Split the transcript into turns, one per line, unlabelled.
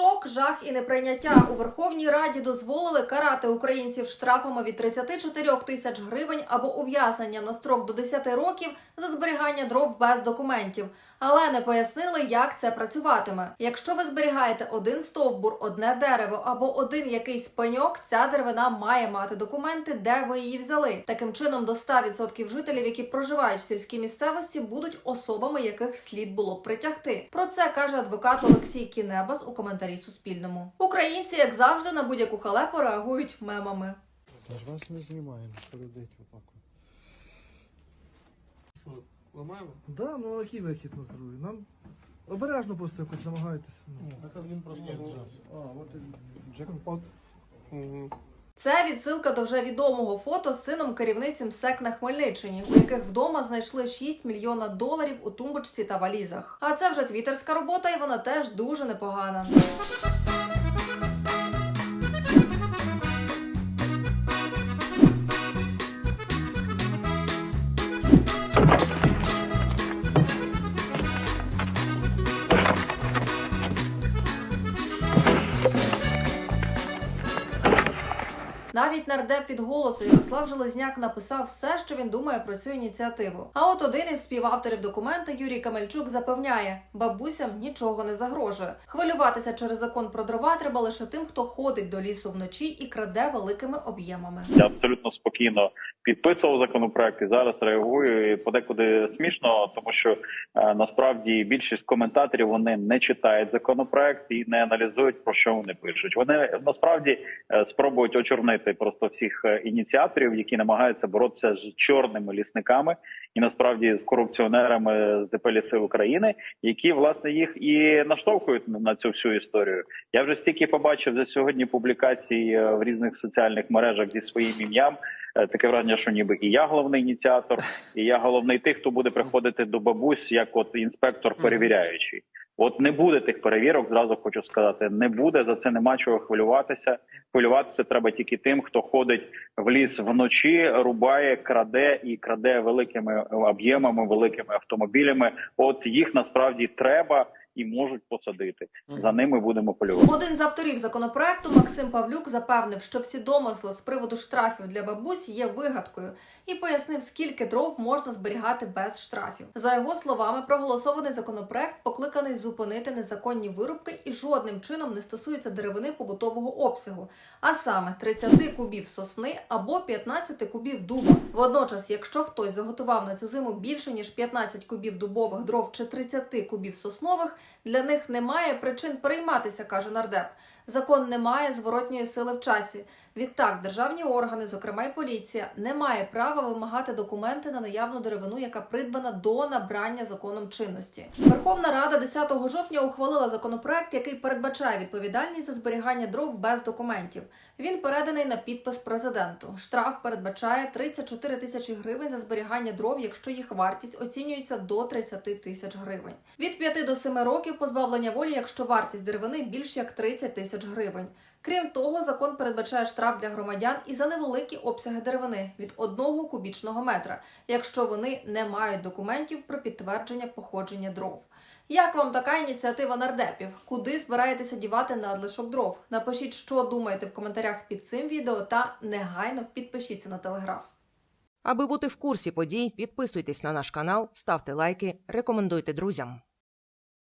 Шок, жах і неприйняття у Верховній Раді дозволили карати українців штрафами від 34 тисяч гривень або ув'язненням на строк до 10 років за зберігання дров без документів. Але не пояснили, як це працюватиме. Якщо ви зберігаєте один стовбур, одне дерево або один якийсь пеньок, ця деревина має мати документи, де ви її взяли. Таким чином, до 100% жителів, які проживають в сільській місцевості, будуть особами, яких слід було притягти. Про це каже адвокат Олексій Кінебас у коментарі Суспільному. Українці, як завжди, на будь-яку халепу реагують мемами.
Та ж вас не знімаємо, передать отак. от.
Ламаємо?
Да, ну а який вихід на здоров'я? Нам обережно просто якось намагайтеся. Ну.
Так він просто вже.
А, от і джекпот.
Це відсилка до вже відомого фото з сином керівниці МСЕК на Хмельниччині, у яких вдома знайшли 6 мільйона доларів у тумбочці та валізах. А це вже твіттерська робота, і вона теж дуже непогана. Навіть нардеп від голосу Ярослав Железняк написав все, що він думає про цю ініціативу. А от один із співавторів документа Юрій Камельчук запевняє, бабусям нічого не загрожує. Хвилюватися через закон про дрова треба лише тим, хто ходить до лісу вночі і краде великими об'ємами.
Я абсолютно спокійно підписував законопроект і зараз реагую. І подекуди смішно, тому що е, насправді більшість коментаторів вони не читають законопроект і не аналізують про що вони пишуть. Вони насправді е, спробують очорнити просто всіх е, ініціаторів, які намагаються боротися з чорними лісниками і насправді з корупціонерами з ДП «Ліси України, які власне їх і наштовхують на- цю всю історію. Я вже стільки побачив за сьогодні публікацій е, в різних соціальних мережах зі своїм ім'ям. Е, Таке враження, що ніби і я головний ініціатор, і я головний тих, хто буде приходити до бабусь, як от інспектор перевіряючий. От не буде тих перевірок, зразу хочу сказати. Не буде за це нема чого хвилюватися. Хвилюватися треба тільки тим, хто ходить в ліс вночі, рубає, краде і краде великими об'ємами, великими автомобілями. От їх насправді треба і можуть посадити. За ними будемо полювати.
Один з авторів законопроекту Максим Павлюк запевнив, що всі домисли з приводу штрафів для бабусь є вигадкою, і пояснив, скільки дров можна зберігати без штрафів. За його словами, проголосований законопроект покликаний зупинити незаконні вирубки і жодним чином не стосується деревини побутового обсягу, а саме 30 кубів сосни або 15 кубів дуба. Водночас, якщо хтось заготував на цю зиму більше ніж 15 кубів дубових дров чи 30 кубів соснових, для них немає причин перейматися, каже нардеп. Закон не має зворотньої сили в часі. Відтак, державні органи, зокрема й поліція, не має права вимагати документи на наявну деревину, яка придбана до набрання законом чинності. Верховна Рада 10 жовтня ухвалила законопроект, який передбачає відповідальність за зберігання дров без документів. Він переданий на підпис президенту. Штраф передбачає 34 тисячі гривень за зберігання дров, якщо їх вартість оцінюється до 30 тисяч гривень. Від 5 до 7 років позбавлення волі, якщо вартість деревини більш як 30 тисяч гривень. Крім того, закон передбачає штраф для громадян і за невеликі обсяги деревини від 1 кубічного метра, якщо вони не мають документів про підтвердження походження дров. Як вам така ініціатива нардепів? Куди збираєтеся дівати надлишок дров? Напишіть, що думаєте в коментарях під цим відео та негайно підпишіться на телеграф.
Аби бути в курсі подій, підписуйтесь на наш канал, ставте лайки, рекомендуйте друзям.